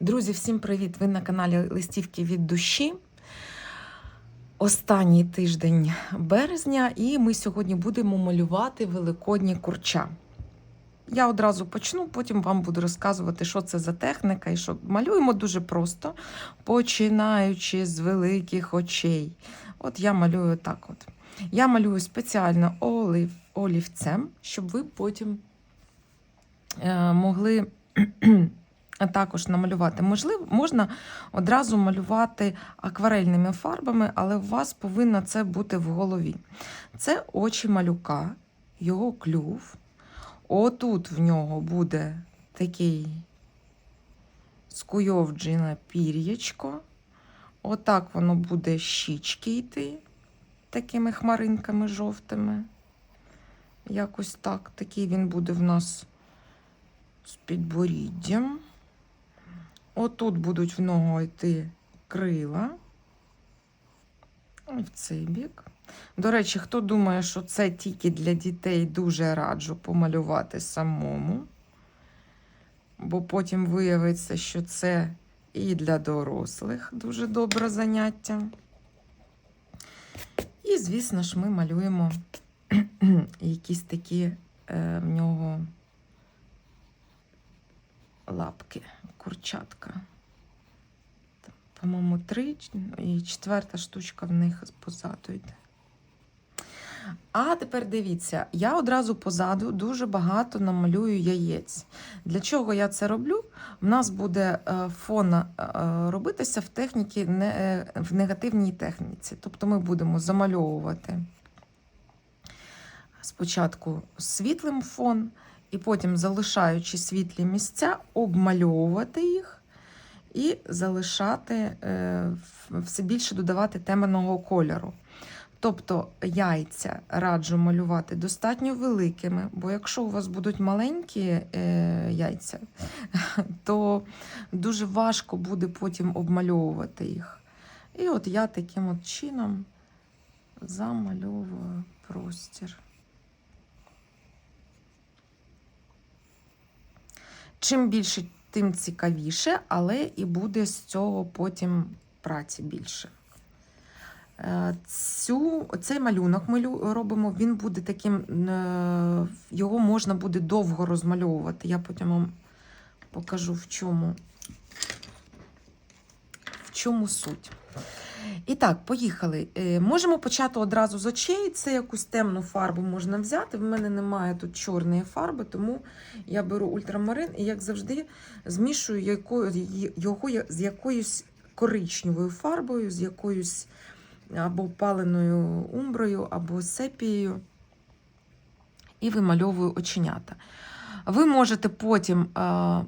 Друзі, всім привіт! Ви на каналі Листівки від душі. Останній тиждень березня, і ми сьогодні будемо малювати великодні курча. Я одразу почну, потім вам буду розказувати, що це за техніка і що малюємо дуже просто, починаючи з великих очей. От я малюю так. от. Я малюю спеціально олів, олівцем, щоб ви потім е, могли також намалювати. Можливо, можна одразу малювати акварельними фарбами, але у вас повинно це бути в голові. Це очі малюка, його клюв. Отут в нього буде такий скуйовджене пір'ячко. Отак воно буде щічки йти такими хмаринками жовтими. Якось так. Такий він буде в нас з підборіддям. Отут будуть в нього йти крила. І в цей бік. До речі, хто думає, що це тільки для дітей, дуже раджу помалювати самому. Бо потім виявиться, що це і для дорослих дуже добре заняття. І, звісно ж, ми малюємо якісь такі е, в нього лапки, курчатка. По-моєму, три і четверта штучка в них позаду йде. А тепер дивіться, я одразу позаду дуже багато намалюю яєць. Для чого я це роблю? В нас буде е, фон е, робитися в техніці е, в негативній техніці. Тобто ми будемо замальовувати спочатку світлим фон, і потім, залишаючи світлі місця, обмальовувати їх і залишати е, все більше додавати темного кольору. Тобто яйця раджу малювати достатньо великими, бо якщо у вас будуть маленькі е, яйця, то дуже важко буде потім обмальовувати їх. І от я таким от чином замальовую простір. Чим більше, тим цікавіше, але і буде з цього потім праці більше. Е, Цю, Цей малюнок ми робимо, він буде таким, е, його можна буде довго розмальовувати. Я потім вам покажу, в чому, в чому суть. І так, поїхали. Е, Можемо почати одразу з очей. Це якусь темну фарбу можна взяти. В мене немає тут чорної фарби, тому я беру ультрамарин і, як завжди, змішую його з якоюсь коричневою фарбою, з якоюсь або паленою умброю, або сепією. І вимальовую оченята. Ви можете потім е,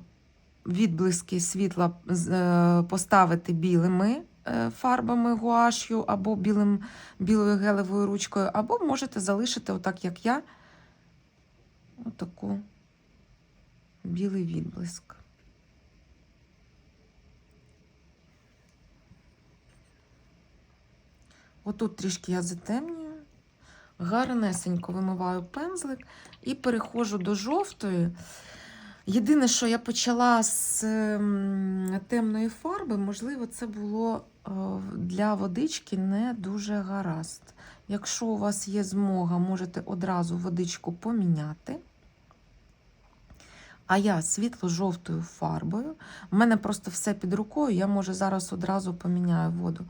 відблиски світла е, поставити білими е, фарбами гуашю або білим, білою гелевою ручкою, або можете залишити, отак як я, отаку білий відблиск. Отут трішки я затемнюю, гарнесенько вимиваю пензлик і переходжу до жовтої. Єдине, що я почала з ем, темної фарби, можливо, це було е, для водички не дуже гаразд. Якщо у вас є змога, можете одразу водичку поміняти. А я світло-жовтою фарбою. У мене просто все під рукою, я може зараз одразу поміняю воду.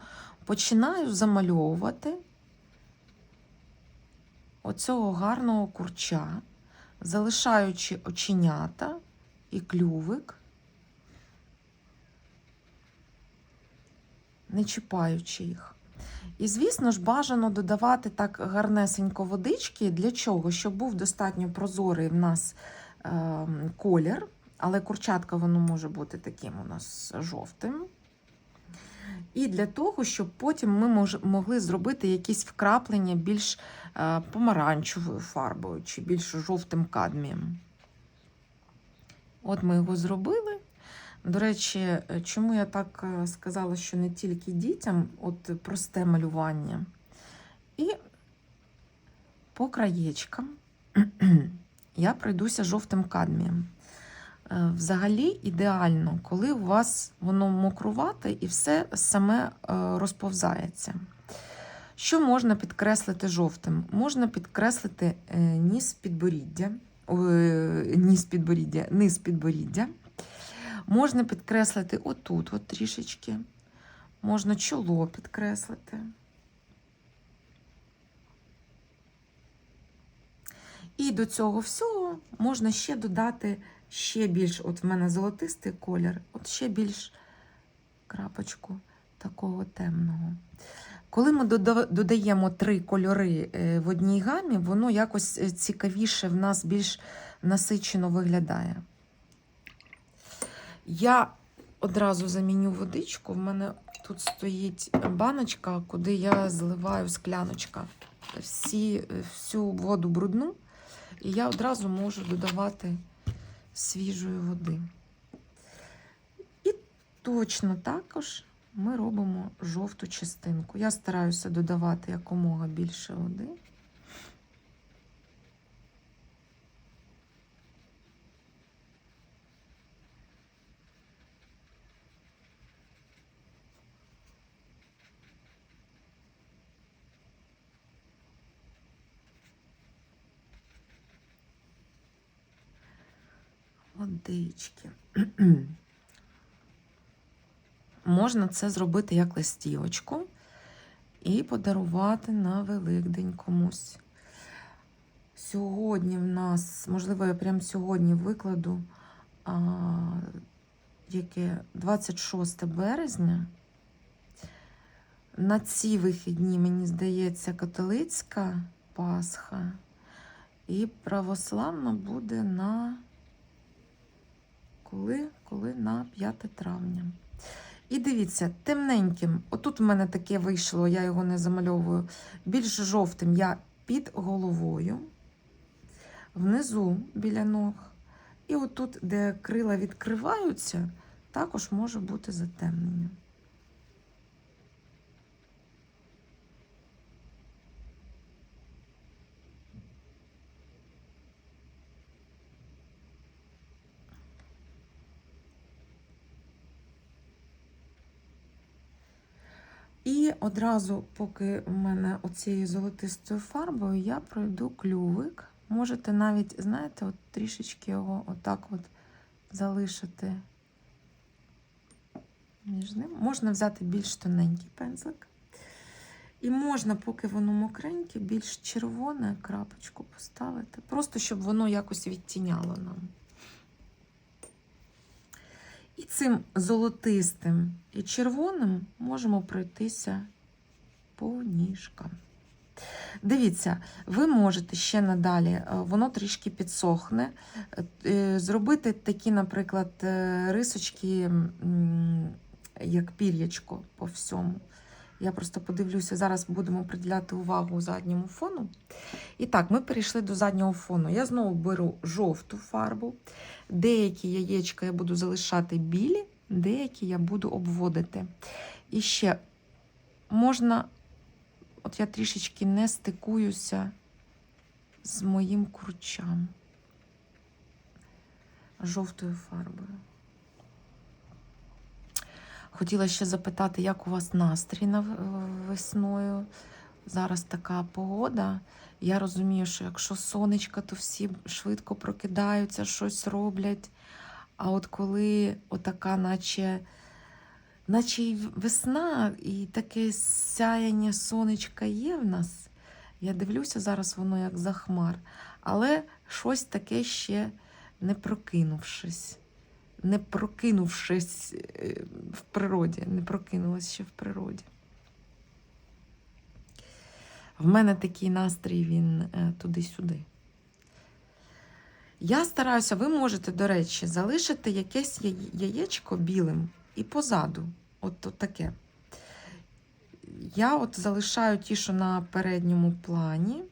Починаю замальовувати оцього гарного курча, залишаючи оченята і клювик, не чіпаючи їх. І, звісно ж, бажано додавати так гарнесенько водички. Для чого? Щоб був достатньо прозорий в нас е, колір, але курчатка воно може бути таким у нас жовтим. І для того, щоб потім ми мож, могли зробити якісь вкраплення більш е, помаранчевою фарбою чи більш жовтим кадмієм. От ми його зробили. До речі, чому я так е, сказала, що не тільки дітям, от просте малювання. І по краєчкам я пройдуся жовтим кадмієм. Е, Взагалі ідеально, коли у вас воно мокрувате і все саме е, розповзається. Що можна підкреслити жовтим? Можна підкреслити е, ніс підборіддя, е, ніс підборіддя, низ підборіддя. Можна підкреслити отут, от трішечки. Можна чоло підкреслити. І до цього всього можна ще додати ще більш, от в мене золотистий колір, от ще більш крапочку такого темного. Коли ми додаємо три кольори е, в одній гамі, воно якось е, цікавіше в нас більш насичено виглядає. Я одразу заміню водичку. В мене тут стоїть баночка, куди я зливаю скляночка. Всі, всю воду брудну, і я одразу можу додавати свіжої води. І точно також ми робимо жовту частинку. Я стараюся додавати якомога більше води. Водички. Можна це зробити як листівочку і подарувати на Великдень комусь. Сьогодні в нас, можливо, я прямо сьогодні викладу, а, яке 26 березня. На ці вихідні, мені здається, католицька Пасха і православна буде на коли, коли на 5 травня. І дивіться, темненьким, отут в мене таке вийшло, я його не замальовую. Більш жовтим я під головою, внизу біля ног. І отут, де крила відкриваються, також може бути затемнення. І одразу, поки в мене оцією золотистою фарбою, я пройду клювик. Можете навіть, знаєте, от трішечки його отак от залишити між ним. Можна взяти більш тоненький пензлик. І можна, поки воно мокреньке, більш червоне крапочку поставити. Просто щоб воно якось відтіняло нам. І цим золотистим і червоним можемо пройтися по ніжкам. Дивіться, ви можете ще надалі, е, воно трішки підсохне, е, зробити такі, наприклад, е, рисочки, як пір'ячко по всьому. Я просто подивлюся, зараз будемо приділяти увагу задньому фону. І так, ми перейшли до заднього фону. Я знову беру жовту фарбу. Деякі яєчка я буду залишати білі, деякі я буду обводити. І ще можна, от я трішечки не стикуюся з моїм курчам жовтою фарбою. Хотіла ще запитати, як у вас настрій на весною. Зараз така погода. Я розумію, що якщо сонечко, то всі швидко прокидаються, щось роблять. А от коли отака, наче, наче й весна, і таке сяяння сонечка є в нас, я дивлюся, зараз воно як захмар, але щось таке ще не прокинувшись. Не прокинувшись е, в природі, не прокинулась ще в природі. В мене такий настрій, він е, туди-сюди. Я стараюся, ви можете, до речі, залишити якесь яєчко білим і позаду. От, от таке. Я от залишаю ті, що на передньому плані.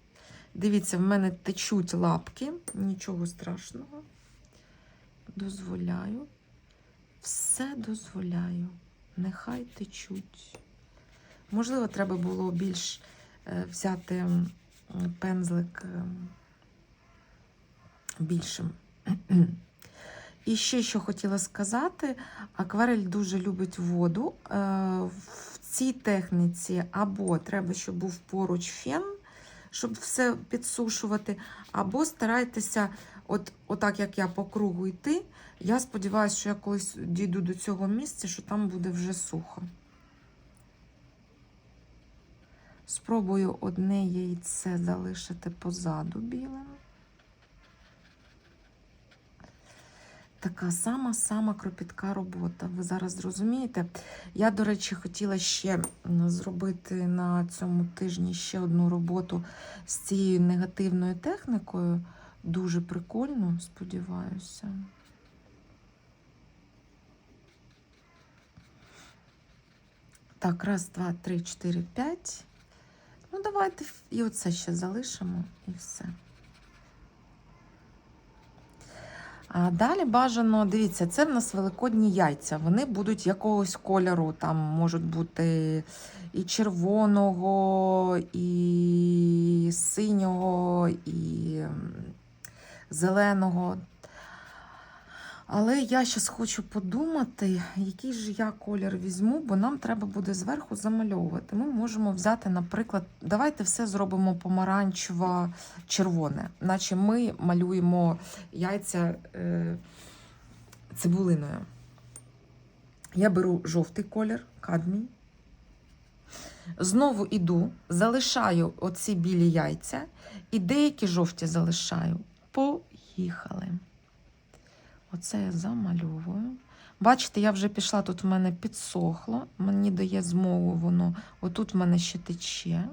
Дивіться, в мене течуть лапки, нічого страшного. Дозволяю. Все дозволяю. Нехай течуть. Можливо, треба було більш взяти пензлик більшим. І ще що хотіла сказати: акварель дуже любить воду. Е, В цій техніці або треба, щоб був поруч фен, щоб все підсушувати, або старайтеся, от, отак як я по кругу йти. Я сподіваюся, що я колись дійду до цього місця, що там буде вже сухо. Спробую одне яйце залишити позаду білим. Така сама-сама кропітка робота. Ви зараз зрозумієте. Я, до речі, хотіла ще зробити на цьому тижні ще одну роботу з цією негативною технікою. Дуже прикольно, сподіваюся. Так, раз, два, три, чотири, п'ять. Ну, давайте і оце ще залишимо, і все. А далі бажано, дивіться, це в нас великодні яйця. Вони будуть якогось кольору, там можуть бути і червоного, і синього, і зеленого. Але я зараз хочу подумати, який же я колір візьму, бо нам треба буде зверху замальовувати. Ми можемо взяти, наприклад, давайте все зробимо помаранчево-червоне, наче ми малюємо яйця е, цибулиною. Я беру жовтий колір, кадмій. Знову іду, залишаю оці білі яйця і деякі жовті залишаю. Поїхали. Оце я замальовую. Бачите, я вже пішла, тут в мене підсохло, мені дає змогу воно. Отут в мене ще тече.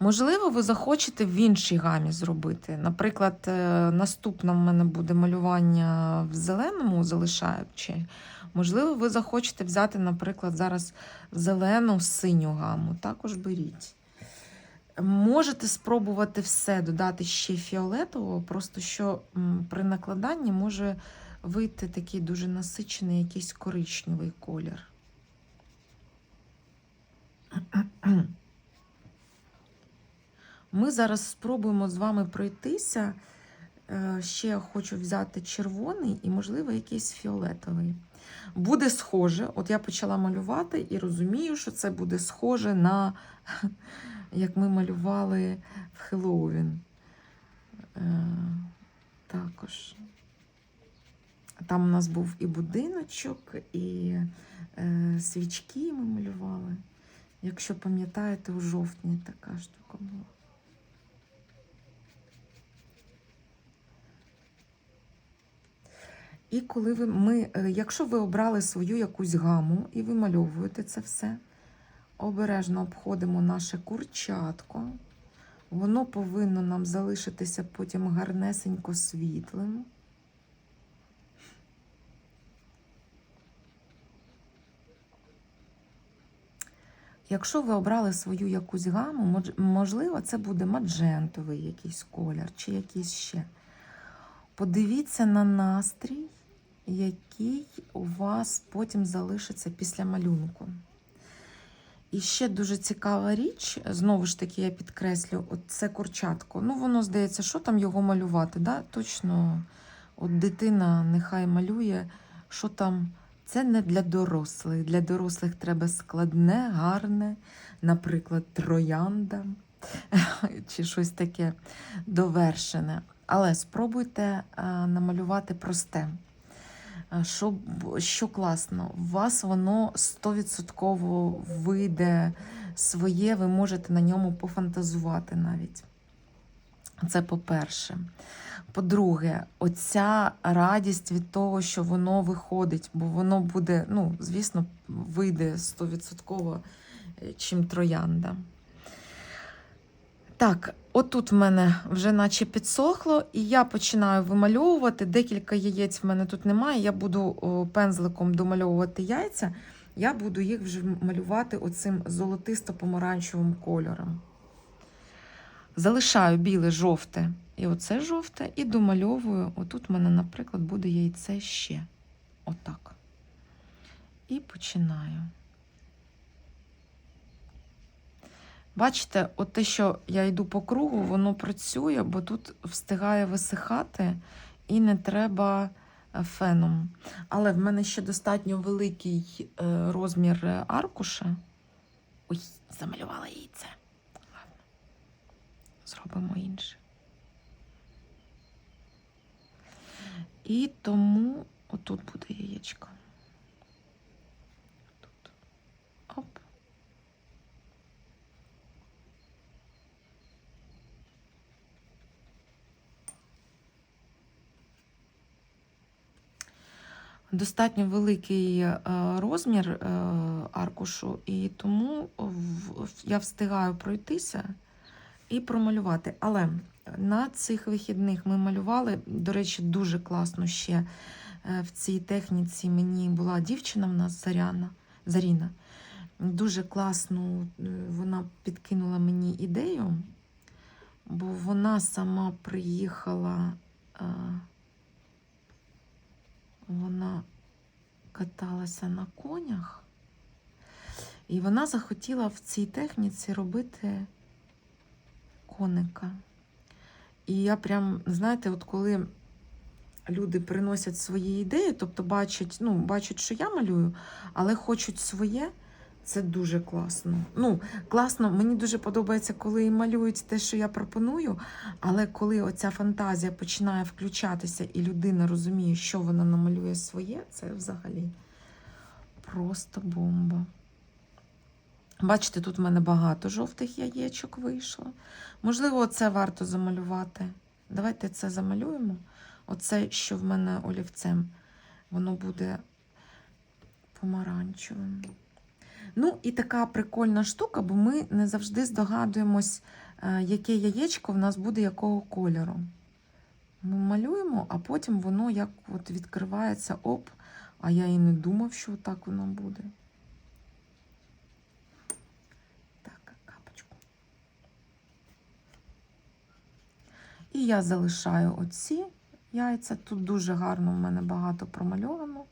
Можливо, ви захочете в іншій гамі зробити. Наприклад, е, наступне в мене буде малювання в зеленому, залишаючи. Можливо, ви захочете взяти, наприклад, зараз зелену синю гаму. Також беріть. Можете спробувати все додати ще фіолетового, просто що при накладанні може вийти такий дуже насичений якийсь коричневий колір. Ми зараз спробуємо з вами пройтися. Е, Ще хочу взяти червоний і, можливо, якийсь фіолетовий. Буде схоже, от я почала малювати і розумію, що це буде схоже на як ми малювали в Хеллоуін. Е, також. Там у нас був і будиночок, і е, свічки ми малювали. Якщо пам'ятаєте, у жовтні така штука була. І коли ви ми, е, якщо ви обрали свою якусь гаму і вимальовуєте це все, обережно обходимо наше курчатко. Воно повинно нам залишитися потім гарнесенько світлим. Якщо ви обрали свою якусь гаму, можливо, це буде маджентовий якийсь колір чи якийсь ще. Подивіться на настрій, який у вас потім залишиться після малюнку. І ще дуже цікава річ, знову ж таки, я підкреслю, от це курчатко. Ну, воно здається, що там його малювати? Да? Точно, от дитина нехай малює, що там. Це не для дорослих. Для дорослих треба складне, гарне, наприклад, троянда чи щось таке довершене. Але спробуйте намалювати просте. Що, що класно, у вас воно 100% вийде своє, ви можете на ньому пофантазувати навіть. Це по-перше. По-друге, оця радість від того, що воно виходить, бо воно буде, ну, звісно, вийде 100% е, чим троянда. Так, отут в мене вже наче підсохло, і я починаю вимальовувати. Декілька яєць в мене тут немає. Я буду пензликом домальовувати яйця. Я буду їх вже малювати оцим золотисто-помаранчевим кольором. Залишаю біле, жовте і оце жовте, і домальовую. Отут в мене, наприклад, буде яйце ще. Отак. І починаю. Бачите, от те, що я йду по кругу, воно працює, бо тут встигає висихати і не треба е, феном. Але в мене ще достатньо великий е, розмір е, аркуша. Ой, замалювала яйце. Ладно. Зробимо інше. І тому отут буде яєчко. Тут. Оп. Достатньо великий е, розмір е, аркушу, і тому я встигаю пройтися і промалювати. Але на цих вихідних ми малювали, до речі, дуже класно ще е, в цій техніці мені була дівчина в нас Заряна, Заріна. Дуже класно вона підкинула мені ідею, бо вона сама приїхала. е, Вона каталася на конях, і вона захотіла в цій техніці робити коника. І я прям, знаєте, от коли люди приносять свої ідеї, тобто бачать, ну, бачать, що я малюю, але хочуть своє, це дуже класно. Ну, класно, мені дуже подобається, коли малюють те, що я пропоную, але коли оця фантазія починає включатися і людина розуміє, що вона намалює своє, це взагалі просто бомба. Бачите, тут в мене багато жовтих яєчок вийшло. Можливо, це варто замалювати. Давайте це замалюємо. Оце, що в мене олівцем, воно буде помаранчевим. Ну, і така прикольна штука, бо ми не завжди здогадуємось, е, яке яєчко в нас буде якого кольору. Ми малюємо, а потім воно як от відкривається оп, а я і не думав, що так воно буде. Так, капочку. І я залишаю оці яйця. Тут дуже гарно в мене багато промальовано.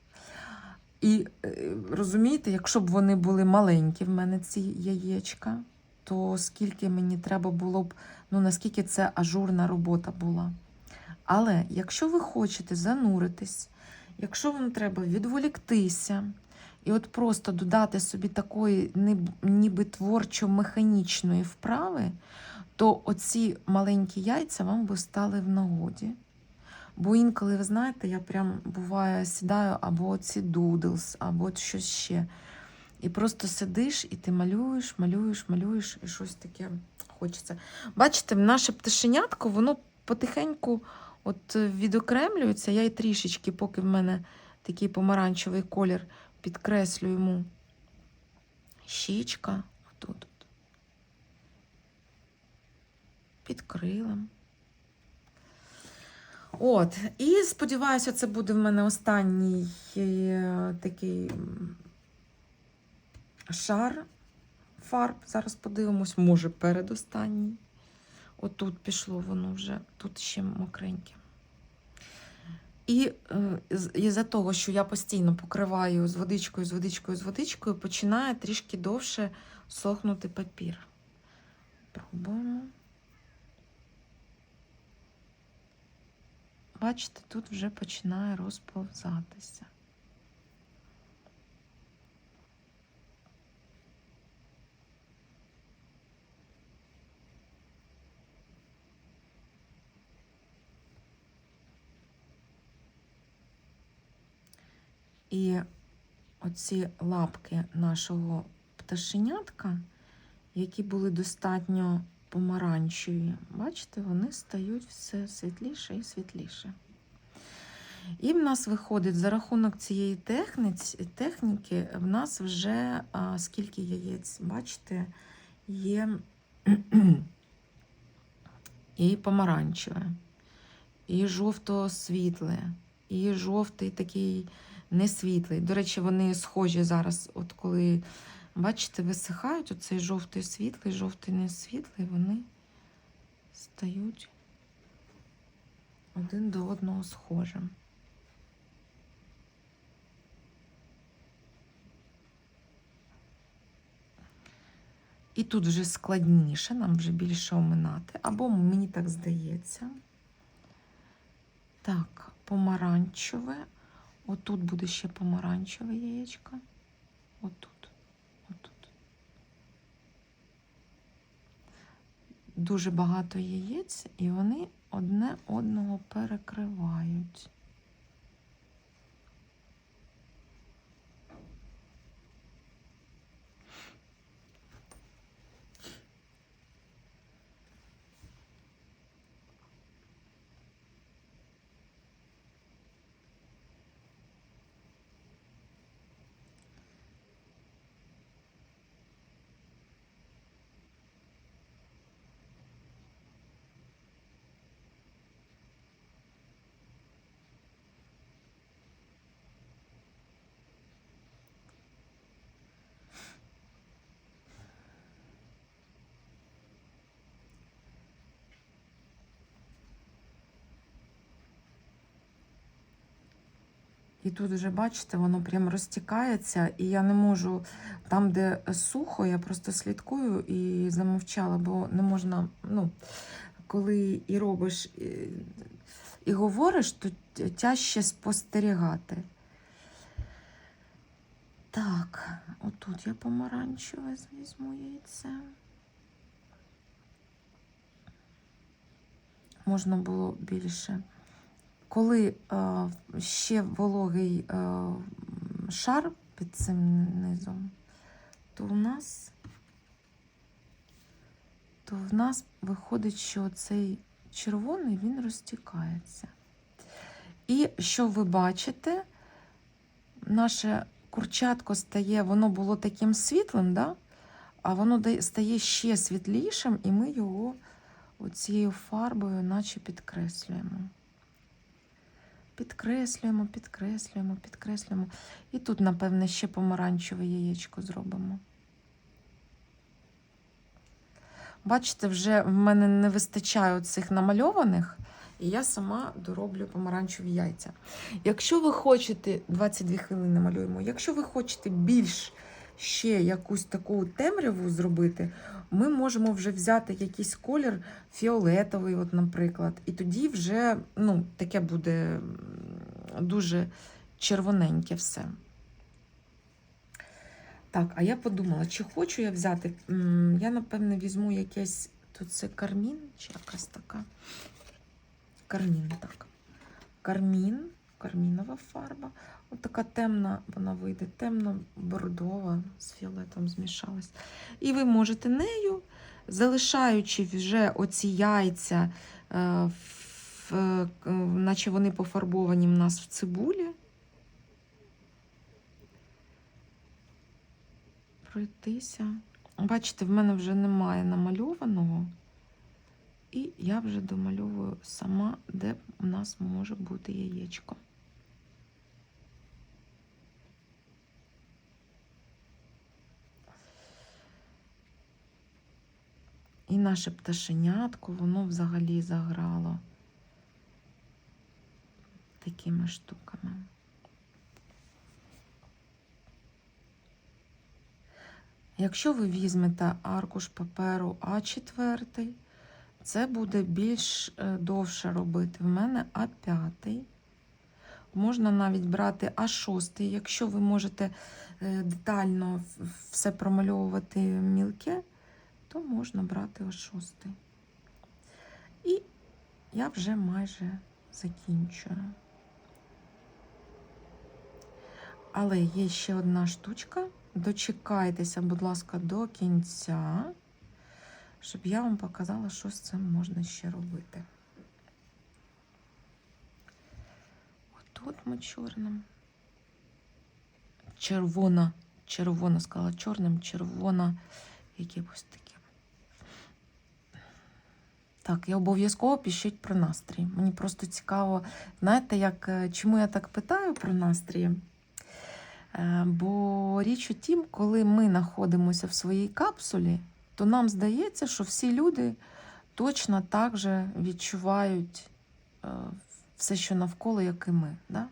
І е, розумієте, якщо б вони були маленькі в мене ці яєчка, то скільки мені треба було б, ну наскільки це ажурна робота була. Але якщо ви хочете зануритись, якщо вам треба відволіктися і от просто додати собі такої ніби творчо-механічної вправи, то оці маленькі яйця вам би стали в нагоді. Бо інколи, ви знаєте, я прям буває сідаю або ці дудлс, або щось ще. І просто сидиш, і ти малюєш, малюєш, малюєш, і щось таке хочеться. Бачите, наше пташенятко, воно потихеньку от відокремлюється. Я й трішечки, поки в мене такий помаранчевий колір, підкреслю йому щічка. Отут. от. Під крилем. От, і сподіваюся, це буде в мене останній е, такий шар фарб. Зараз подивимось, може, передостанній. Отут пішло воно вже, тут ще мокреньке. І е, з- із-за того, що я постійно покриваю з водичкою, з водичкою, з водичкою, починає трішки довше сохнути папір. Пробуємо. Бачите, тут вже починає розповзатися. І оці лапки нашого пташенятка, які були достатньо помаранчеві, бачите, вони стають все світліше і світліше. І в нас виходить за рахунок цієї техніки, в нас вже а, скільки яєць, бачите, є і помаранчеве, і жовто-світле, і жовтий такий несвітлий. До речі, вони схожі зараз, от коли, бачите, висихають, оцей жовтий світлий, жовтий несвітлий, вони стають один до одного схожим. І тут вже складніше, нам вже більше оминати. Або мені так здається. Так, помаранчеве. Отут буде ще помаранчеве яєчко. Отут. Дуже багато яєць, і вони одне одного перекривають. І тут вже, бачите, воно прям розтікається, і я не можу там, де сухо, я просто слідкую і замовчала, бо не можна, ну, коли і робиш, і, і говориш, то тяжче спостерігати. Так, отут я помаранчеве візьму яйце. Можна було більше. Коли е, ще вологий е, шар під цим низом, то в нас, то в нас виходить, що цей червоний він розтікається. І що ви бачите, наше курчатко стає, воно було таким світлим, да? а воно стає ще світлішим, і ми його оцією фарбою наче підкреслюємо. Підкреслюємо, підкреслюємо, підкреслюємо. І тут, напевне, ще помаранчеве яєчко зробимо. Бачите, вже в мене не вистачає цих намальованих, і я сама дороблю помаранчеві яйця. Якщо ви хочете, 22 хвилини малюємо, якщо ви хочете більш ще якусь таку темряву зробити, ми можемо вже взяти якийсь колір фіолетовий, от, наприклад, і тоді вже ну, таке буде дуже червоненьке все. Так, а я подумала, чи хочу я взяти. Я, напевне, візьму якесь. Тут це кармін чи якась така. Кармін, так. Кармін, кармінова фарба. От така темна, вона вийде, темно-бордова з фіолетом змішалась. І ви можете нею, залишаючи вже оці яйця, е, в, е, наче вони пофарбовані в нас в цибулі. Пройтися. Бачите, в мене вже немає намальованого. І я вже домальовую сама, де у нас може бути яєчко. І наше пташенятко, воно взагалі заграло такими штуками. Якщо ви візьмете аркуш паперу А4, це буде більш е, довше робити. В мене А5. Можна навіть брати А6, якщо ви можете е, детально все промальовувати мілке, то можна брати А6. І я вже майже закінчую. Але є ще одна штучка. Дочекайтеся, будь ласка, до кінця, щоб я вам показала, що з цим можна ще робити. Отут ми чорним. Червона, червона, сказала чорним, червона, якимось таким. Так, і обов'язково пишіть про настрій. Мені просто цікаво, знаєте, як, е, чому я так питаю про настрій? Е, Бо річ у тім, коли ми знаходимося в своїй капсулі, то нам здається, що всі люди точно так же відчувають е, все, що навколо, як і ми. Да?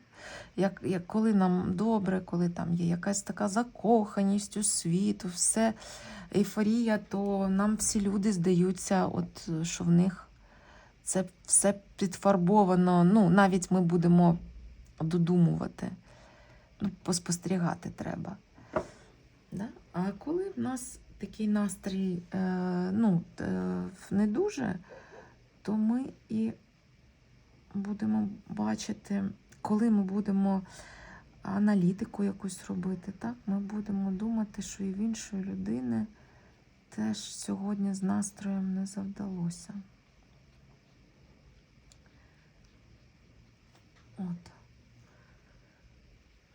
Як, як коли нам добре, коли там є якась така закоханість у світ, у все ейфорія, то нам всі люди здаються, от, що в них це все підфарбовано. Ну, навіть ми будемо додумувати. Ну, поспостерігати треба. Да? А коли в нас такий настрій е, ну, е, не дуже, то ми і будемо бачити, коли ми будемо аналітику якусь робити, так? ми будемо думати, що і в іншої людини теж сьогодні з настроєм не завдалося. От.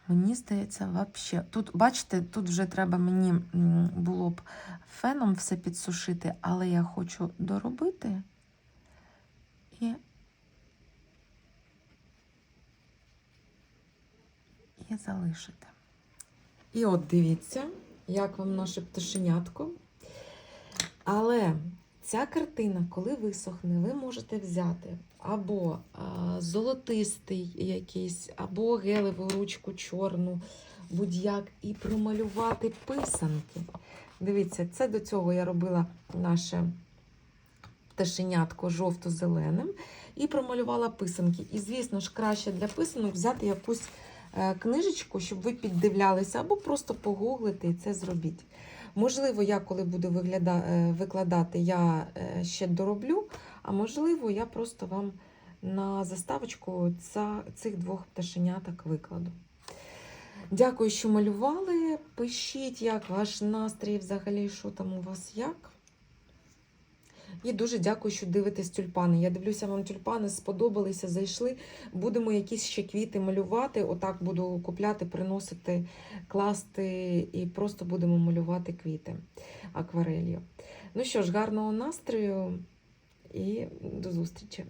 Мені здається, вообще. Тут, бачите, тут вже треба мені було б феном все підсушити, але я хочу доробити і, і залишити. І от дивіться, як вам наше пташенятко. Але ця картина, коли висохне, ви можете взяти або а, золотистий якийсь, або гелеву ручку чорну, будь-як, і промалювати писанки. Дивіться, це до цього я робила наше пташенятко жовто-зеленим і промалювала писанки. І, звісно ж, краще для писанок взяти якусь книжечку, щоб ви піддивлялися, або просто погуглити і це зробіть. Можливо, я коли буду вигляда... е, викладати, я е, ще дороблю, а можливо, я просто вам на заставочку ця... цих двох пташеняток викладу. Дякую, що малювали. Пишіть, як ваш настрій взагалі, що там у вас як. І дуже дякую, що дивитесь тюльпани. Я дивлюся, вам тюльпани сподобалися, зайшли. Будемо якісь ще квіти малювати. Отак буду купляти, приносити, класти і просто будемо малювати квіти акварелью. Ну що ж, гарного настрою і до зустрічі!